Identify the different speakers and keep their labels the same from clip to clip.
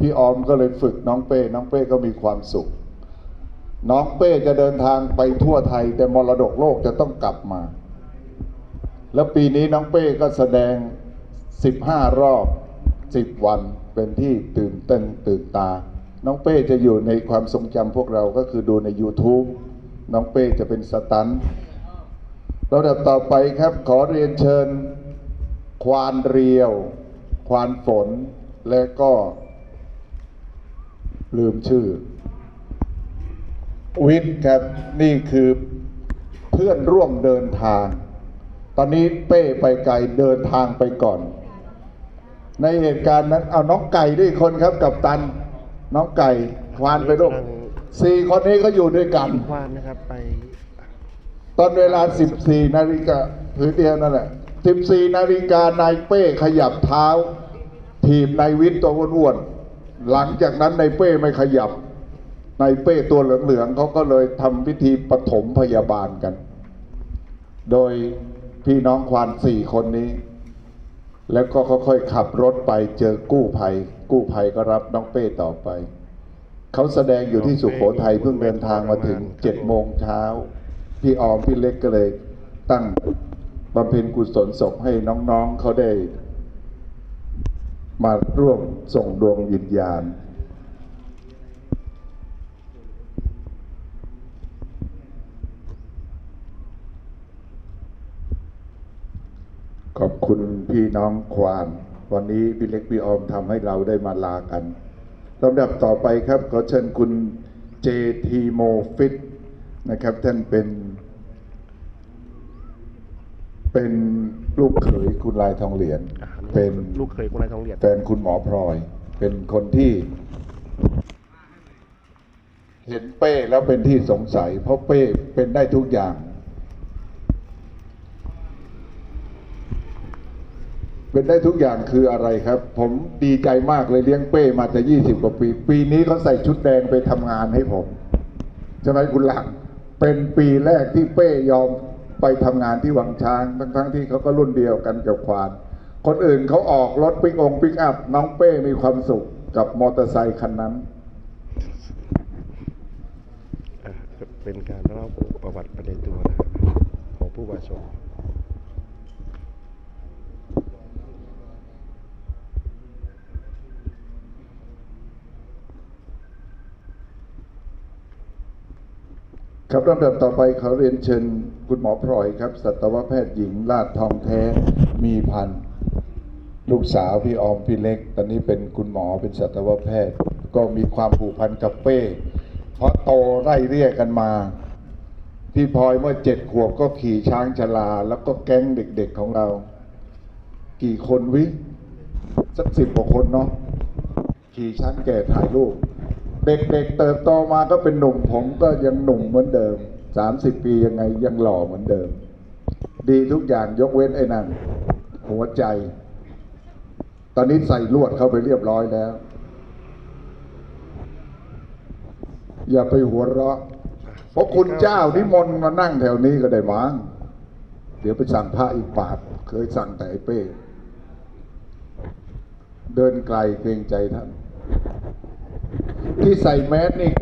Speaker 1: พี่ออมก็เลยฝึกน้องเป้ น้องเป้ก็มีความสุข น้องเป้จะเดินทางไปทั่วไทย แต่มรดกโลกจะต้องกลับมา แล้วปีนี้น้องเป้ก็แสดง 15 รอบ 10 วันเป็นที่ตื่นเต้นตื่นตา น้องเป้จะอยู่ในความทรงจำพวกเราก็คือดูใน YouTube น้องเป้จะเป็นสตันท์ลำดับต่อไปครับขอเรียนเชิญ ควานเรียว ควานฝนและก็ ลืมชื่อ วิทย์ครับนี่คือเพื่อนร่วมเดินทาง ตอนนี้เป้ไปไกลเดินทางไปก่อน ในเหตุการณ์นั้นเอาน้องไก่ด้วยอีกคนครับกับตัน น้องไก่ควานไปลูกสี่คนนี้ก็อยู่ด้วยกัน
Speaker 2: ควานนะครับไป
Speaker 1: ตอนเวลา 14 นาฬิกาถือเดียวนั่นแหละ 14 นาฬิกานายเป้ขยับเท้า ทีบนายวิทย์ตัวอ้วนๆ หลังจากนั้นนายเป้ไม่ขยับนายเป้ตัวเหลืองๆเขาก็เลยทำพิธีปฐมพยาบาลกัน โดยพี่น้องควานสี่คนนี้ แล้วก็ค่อยๆขับรถไปเจอกู้ภัย กู้ภัยก็รับน้องเป้ต่อไป เขาแสดงอยู่ที่สุโขทัยเพิ่งเดินทางมาถึงเจ็ดโมงเช้า พี่ออมพี่เล็กก็เลยตั้งบำเพ็ญกุศลศพให้น้องๆเขาได้ มาร่วมส่งดวงวิญญาณ ขอบคุณพี่น้องควาน วันนี้พี่เล็กพี่ออมทำให้เราได้มาลากันลำดับต่อไปครับ ขอเชิญคุณเจทีโมฟิตนะครับ ท่านเป็น เป็นลูกเขยคุณลายทองเหรียญ
Speaker 2: อ่า
Speaker 1: เป็น
Speaker 2: ลูกเคยคนไรทองเหรียญ
Speaker 1: แฟนคุณหมอพลอย เป็นคนที่ เห็นเป้แล้วเป็นที่สงสัย เพราะเป้เป็นได้ทุกอย่างเป็นได้ทุกอย่างคืออะไรครับ ผมดีใจมากเลยเลี้ยงเป้มาจะยี่สิบกว่าปี ปีนี้เขาใส่ชุดแดงไปทำงานให้ผมใช่ไหมคุณหลัง เป็นปีแรกที่เป้ยอม ไปทำงานที่วังช้าง ทั้งๆที่เขาก็รุ่นเดียวกันกับควาน คนอื่นเขาออกรถปิกองปิกอัพน้องเป้มีความสุขกับมอเตอร์ไซคันนั้น
Speaker 2: อ่าเป็นการเล่าประวัติไปในตัวนะครับของผู้บาชม
Speaker 1: ครับลำดับต่อไปขอเรียนเชิญ คุณหมอพลอยครับ สัตวแพทย์หญิงลาดทองแท้มีพันลูกสาวพี่ออมพี่เล็ก ตอนนี้เป็นคุณหมอเป็นสัตวแพทย์ ก็มีความผูกพันกับเป้ เพราะโตไล่เรียกกันมาพี่พลอยเมื่อเจ็ดขวบก็ขี่ช้างชลา แล้วก็แก๊งเด็กๆของเรา กี่คนวิ สักสิบกว่าคนเนาะขี่ช้างแก่ถ่ายรูปเด็กๆเติบโตมาก็เป็นหนุ่มผมก็ยังหนุ่มเหมือนเดิม สามสิบปียังไงยังหล่อเหมือนเดิม ดีทุกอย่างยกเว้นไอ้นั่นหัวใจ ตอนนี้ใส่ลวดเข้าไปเรียบร้อยแล้ว อย่าไปหัวเราะเพราะคุณเจ้านิมนต์มานั่งแถวนี้ก็ได้มั้งเดี๋ยวไปสั่งพระอีกปาดเคยสั่งแต่ไอ้เป้เดินไกลเกรงใจท่าน ที่ใส่แมสนี่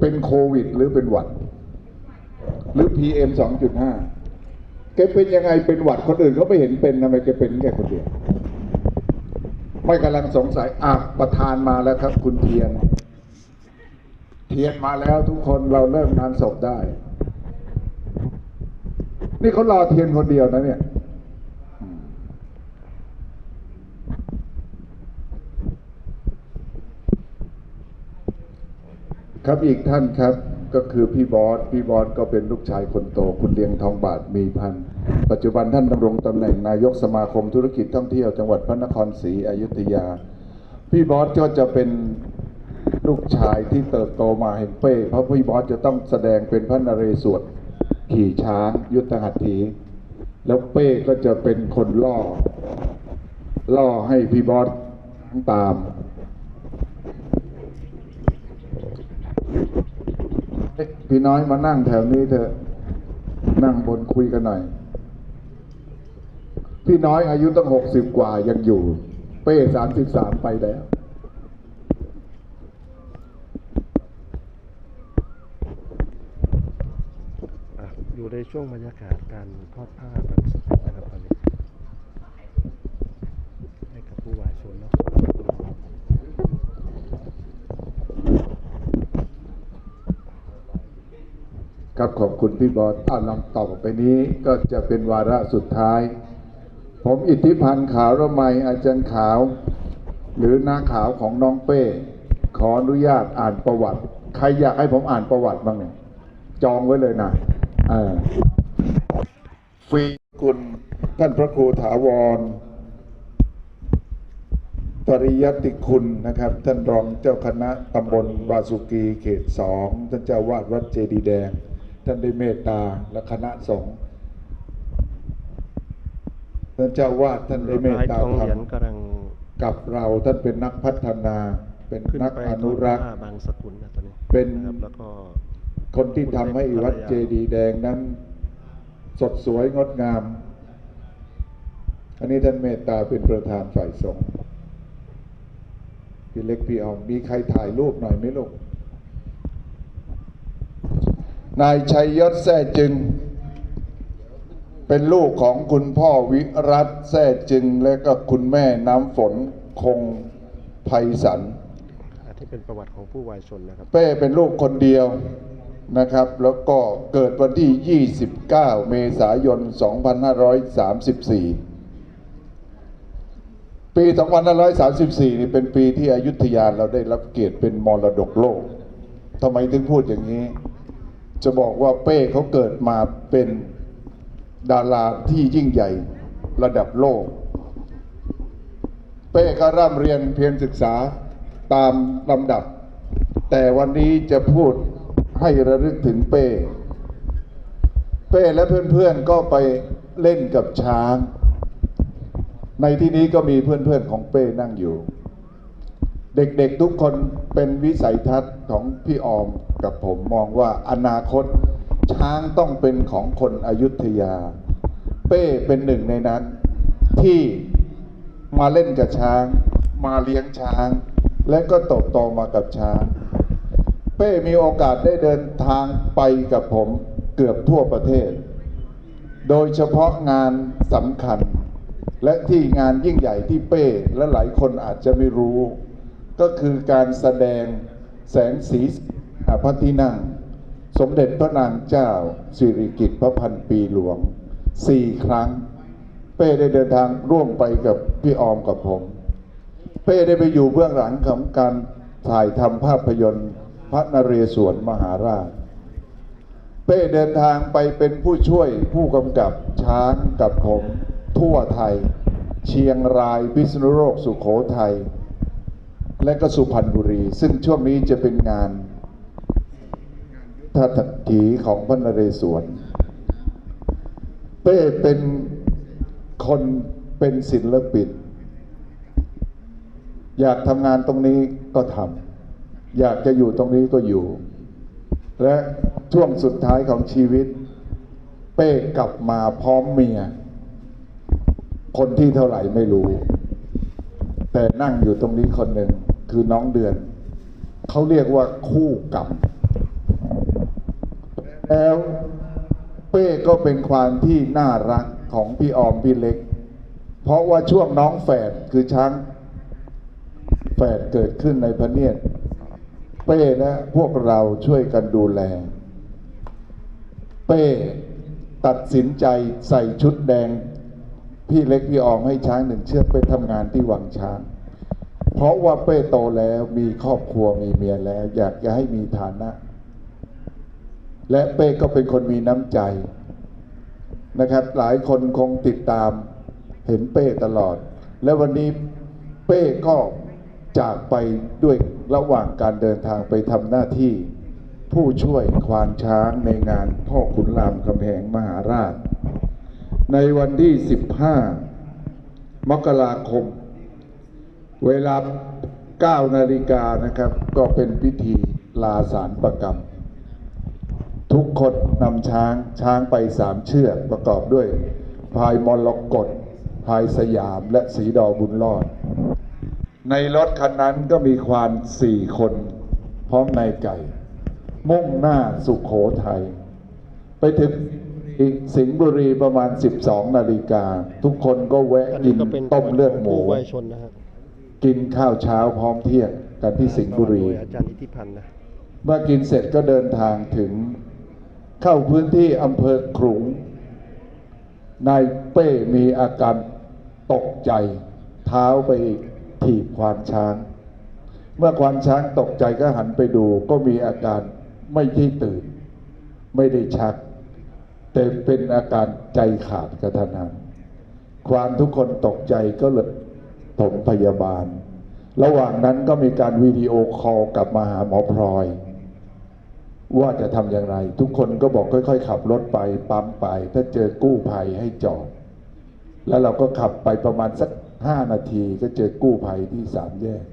Speaker 1: เป็นโควิดหรือเป็นหวัด หรือ PM สองจุดห้าแกเป็นยังไงเป็นหวัดคนอื่นเขาไม่เห็นเป็นทำไมแกเป็นแค่คนเดียว ไม่กำลังสงสัยอะประธานมาแล้วครับ คุณเทียน เทียนมาแล้วทุกคนเราเริ่มงานศพได้ นี่เขารอเทียนคนเดียวนะเนี่ยครับอีกท่านครับ ก็คือพี่บอส พี่บอสก็เป็นลูกชายคนโต คุณเลียงทองบาทมีพันธ์ปัจจุบันท่านดำรงตำแหน่งนายกสมาคมธุรกิจท่องเที่ยวจังหวัดพระนครศรีอยุธยา พี่บอสก็จะเป็นลูกชายที่เติบโตมาเห็นเป้ เพราะพี่บอสจะต้องแสดงเป็นพระนเรศวรขี่ช้างยุทธหัตถี แล้วเป้ก็จะเป็นคนล่อ ล่อให้พี่บอสตาม พี่น้อยมานั่งแถวนี้เถอะนั่งบนคุยกันหน่อย พี่น้อยอายุตั้งหกสิบกว่ายังอยู่ เป้สามสิบสามไปแล้ว
Speaker 2: อยู่ในช่วงบรรยากาศการทอดผ้าแบบ
Speaker 1: คุณพี่บอลอ่าลำต่อไปนี้ก็จะเป็นวาระสุดท้าย ผมอิทธิพันธ์ขาวระไมอาจารย์ขาว หรือน้าขาวของน้องเป้ ขออนุญาตอ่านประวัติ ใครอยากให้ผมอ่านประวัติบ้างเนี่ย จองไว้เลยนะฟรีคุณท่านพระครูถาวร ปริยติคุณนะครับ ท่านรองเจ้าคณะตำบลวาสุกีเขตสองท่านเจ้าวาดวัดเจดีแดง ท่านได้เมตตาและคณะสงฆ์ท่านเจ้าวาดท่านได้เมต
Speaker 2: ราย
Speaker 1: ตา
Speaker 2: ทองเหรียญ
Speaker 1: ทำ
Speaker 2: กำลัง
Speaker 1: กับเราท่านเป็นนักพัฒนา เป็น
Speaker 2: ขึ้น
Speaker 1: นัก
Speaker 2: ไป
Speaker 1: อนุรักษ์
Speaker 2: ทอดผ้าบางสกุลนะตอนนี้
Speaker 1: เป็น
Speaker 2: นะครับแล้วก็
Speaker 1: คนที่ทำให้วัดเจดีย์แดงนั้น สดสวยงดงาม อันนี้ท่านเมตตาเป็นประธานฝ่ายสงฆ์พี่เล็กพี่ออมมีใครถ่ายรูปหน่อยไหมลูก นายชัยยศแท้จึง เป็นลูกของคุณพ่อวิรัตแท้จึง และก็คุณแม่น้ำฝนคงไพศาล
Speaker 2: อันที่เป็นประวัติของผู้วายชนนะครับ
Speaker 1: เป้เป็นลูกคนเดียวนะครับ แล้วก็เกิดวันที่ 29 เมษายน 2534ปี 2534 นี่เป็นปีที่อยุธยาเราได้รับเกียรติเป็นมรดกโลก ทำไมถึงพูดอย่างนี้ จะบอกว่าเป้เขาเกิดมาเป็นดาราที่ยิ่งใหญ่ระดับโลก เป้ก็ร่ำเรียนเพียรศึกษาตามลำดับ แต่วันนี้จะพูดให้ระลึกถึงเป้ เป้และเพื่อนๆก็ไปเล่นกับช้าง ในที่นี้ก็มีเพื่อนๆของเป้นั่งอยู่ เด็กๆทุกคนเป็นวิสัยทัศน์ของพี่ออมกับผมมองว่าอนาคตช้างต้องเป็นของคนอยุธยา เป้เป็นหนึ่งในนั้น ที่มาเล่นกับช้าง มาเลี้ยงช้าง และก็โตโตมากับช้าง เป้มีโอกาสได้เดินทางไปกับผมเกือบทั่วประเทศ โดยเฉพาะงานสำคัญ และที่งานยิ่งใหญ่ที่เป้และหลายคนอาจจะไม่รู้ ก็คือการแสดงแสงสีพระที่นั่ง สมเด็จพระนางเจ้าสิริกิติ์พระพันปีหลวงสี่ครั้ง เป้ได้เดินทางร่วมไปกับพี่ออมกับผม เป้ได้ไปอยู่เบื้องหลังของการถ่ายทำภาพยนตร์พระนเรศวรมหาราช เป้เดินทางไปเป็นผู้ช่วยผู้กำกับช้างกับผม ทั่วไทย เชียงรายพิษณุโลกสุขโขทัย และก็สุพรรณบุรี ซึ่งช่วงนี้จะเป็นงานทัตถีของพระนเรศวรเป้เป็นคนเป็นศิลปิน อยากทำงานตรงนี้ก็ทำอยากจะอยู่ตรงนี้ก็อยู่ และช่วงสุดท้ายของชีวิต เป้กลับมาพร้อมเมีย คนที่เท่าไหร่ไม่รู้ แต่นั่งอยู่ตรงนี้คนหนึ่ง คือน้องเดือน เขาเรียกว่าคู่กรรม แล้วเป้ก็เป็นความที่น่ารักของพี่ออมพี่เล็ก เพราะว่าช่วงน้องแฝดคือช้างแฝดเกิดขึ้นในพระเนียดเป้และพวกเราช่วยกันดูแล เป้ตัดสินใจใส่ชุดแดง พี่เล็กพี่ออมให้ช้างหนึ่งเชือกไปทำงานที่วังช้าง เพราะว่าเป้โตแล้วมีครอบครัวมีเมียแล้ว อยากจะให้มีฐานะ และเป้ก็เป็นคนมีน้ำใจนะครับ หลายคนคงติดตามเห็นเป้ตลอด และวันนี้เป้ก็จากไปด้วยระหว่างการเดินทางไปทำหน้าที่ ผู้ช่วยควานช้างในงานพ่อขุนรามคำแหงมหาราช ในวันที่ 15 มกราคม เวลา 9 นาฬิกานะครับ ก็เป็นพิธีลาสารประกรรม ทุกคนนำช้างช้างไปสามเชือกประกอบด้วยพายมรกตพายสยามและสีดอบุญรอด ในรถคันนั้นก็มีควานสี่คน พร้อมนายไก่ มุ่งหน้าสุขโขทัย ไปถึงสิงห์บุรีประมาณ 12 นาฬิกา ทุกคนก็แวะ
Speaker 2: อัน
Speaker 1: กิ
Speaker 2: นี้
Speaker 1: น
Speaker 2: ก็เป็น
Speaker 1: ต้มเลือดหมู กินข้าวเช้าพร้อมเที่ยงกันที่สิงห์บุรี
Speaker 2: โดยอาจารย์นิติพันธ์นะ
Speaker 1: เมื่อกินเสร็จก็เดินทางถึงเข้าพื้นที่อำเภอขลุง นายเป้มีอาการตกใจ เท้าไปถีบควานช้าง เมื่อควานช้างตกใจก็หันไปดู ก็มีอาการไม่ที่ตื่น ไม่ได้ชัก แต่เป็นอาการใจขาดกระทันหันควานทุกคนตกใจก็เลย ถมพยาบาล ระหว่างนั้นก็มีการวิดีโอคอลกลับมาหาหมอพลอย ว่าจะทำอย่างไร ทุกคนก็บอกค่อย ๆ ขับรถไปปั๊มไป ถ้าเจอกู้ภัยให้จอด แล้วเราก็ขับไปประมาณสักห้านาทีก็เจอกู้ภัยที่สามแยก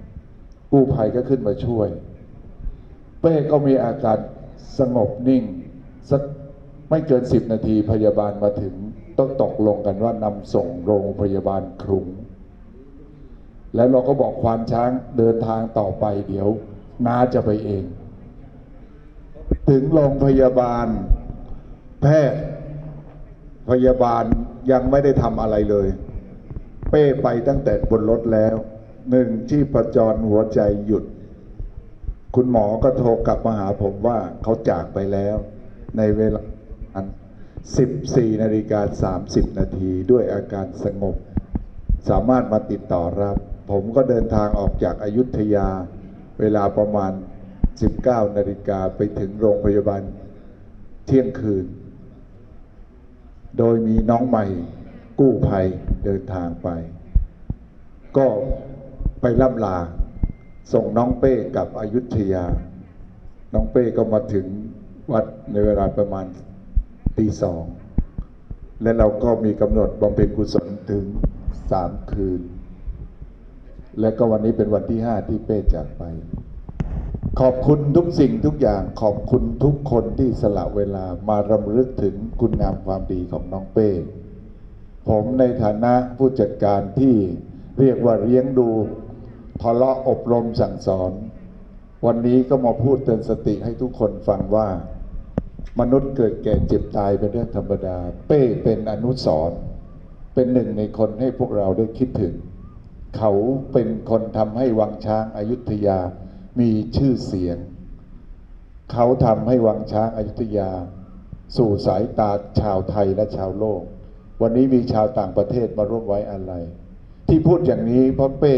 Speaker 1: กู้ภัยก็ขึ้นมาช่วย เป้ก็มีอาการสงบนิ่งสักไม่เกินสิบนาทีพยาบาลมาถึงต้องตกลงกันว่านำส่งโรงพยาบาลครุง แล้วเราก็บอกควานช้างเดินทางต่อไป เดี๋ยวน้าจะไปเอง ถึงโรงพยาบาล แพทย์พยาบาลยังไม่ได้ทำอะไรเลย เป้ไปตั้งแต่บนรถแล้วหนึ่งที่ประจรหัวใจหยุด คุณหมอก็โทรกลับมาหาผมว่าเขาจากไปแล้ว ในเวลา14นาฬิกา30 นาทีด้วยอาการสงบ สามารถมาติดต่อรับ ผมก็เดินทางออกจากอายุทยาเวลาประมาณ 19 นาฬิกาไปถึงโรงพยาบาลเที่ยงคืน โดยมีน้องใหม่กู้ภัยเดินทางไป ก็ไปล่ำลา ส่งน้องเป้กับอายุทยา น้องเป้ก็มาถึงวัดในเวลาประมาณตีสอง และเราก็มีกำหนดบำเพ็ญกุศลถึงสามคืน และก็วันนี้เป็นวันที่ห้าที่เป้จากไป ขอบคุณทุกสิ่งทุกอย่างขอบคุณทุกคนที่สละเวลามารำลึกถึงคุณงามความดีของน้องเป้ ผมในฐานะผู้จัดการที่เรียกว่าเลี้ยงดูทะเลาะอบรมสั่งสอน วันนี้ก็มาพูดเตือนสติให้ทุกคนฟังว่า มนุษย์เกิดแก่เจ็บตายเป็นเรื่องธรรมดา เป้เป็นอนุสรณ์เป็นหนึ่งในคนให้พวกเราได้คิดถึง เขาเป็นคนทำให้วังช้างอายุทยามีชื่อเสียง เขาทำให้วังช้างอายุทยา สู่สายตาชาวไทยและชาวโลก วันนี้มีชาวต่างประเทศมาร่วมไว้อาลัยที่พูดอย่างนี้เพราะเป้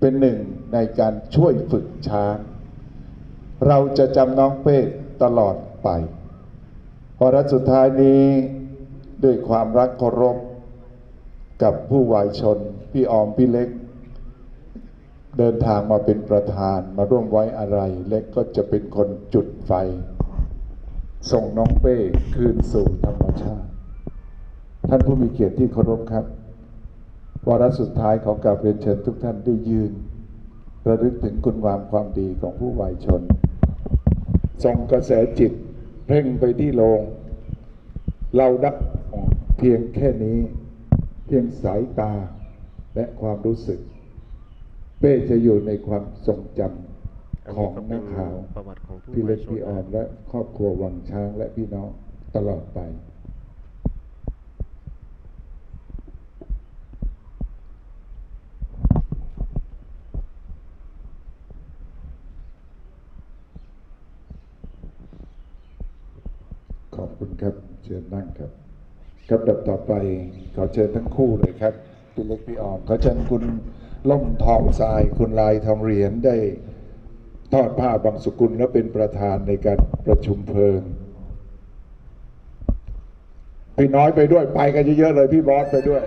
Speaker 1: เป็นหนึ่งในการช่วยฝึกช้าง เราจะจำน้องเป้ตลอดไปพอรัสุดท้ายนี้ด้วยความรักเคารพ กับผู้วายชน พี่ออมพี่เล็ก เดินทางมาเป็นประธานมาร่วมไว้อะไร เล็กก็จะเป็นคนจุดไฟ ส่งน้องเป้คืนสู่ธรรมชาติ ท่านผู้มีเกียรติที่เคารพครับ วาระสุดท้ายของกราบเรียนเชิญทุกท่านได้ยืน ระลึกถึงคุณงามความดีของผู้วายชน ส่งกระแสจิตเพ่งไปที่โลง เราดับเพียงแค่นี้ เพียงสายตาและความรู้สึก เป้จะอยู่ในความทรงจำของนักข่าวพี่เล็กพี่ออมและครอบครัววังช้างและพี่น้องตลอดไป ขอบคุณครับ เชิญนั่งครับ ครับดับต่อไปขอเชิญทั้งคู่เลยครับพี่เล็กพี่ออมขอเชิญคุณล่มทองทรายคุณลายทองเหรียญได้ทอดผ้าบางสกุลและเป็นประธานในการประชุมเพลิงพี่น้อยไปด้วยไปกันเยอะๆเลยพี่บอสไปด้วย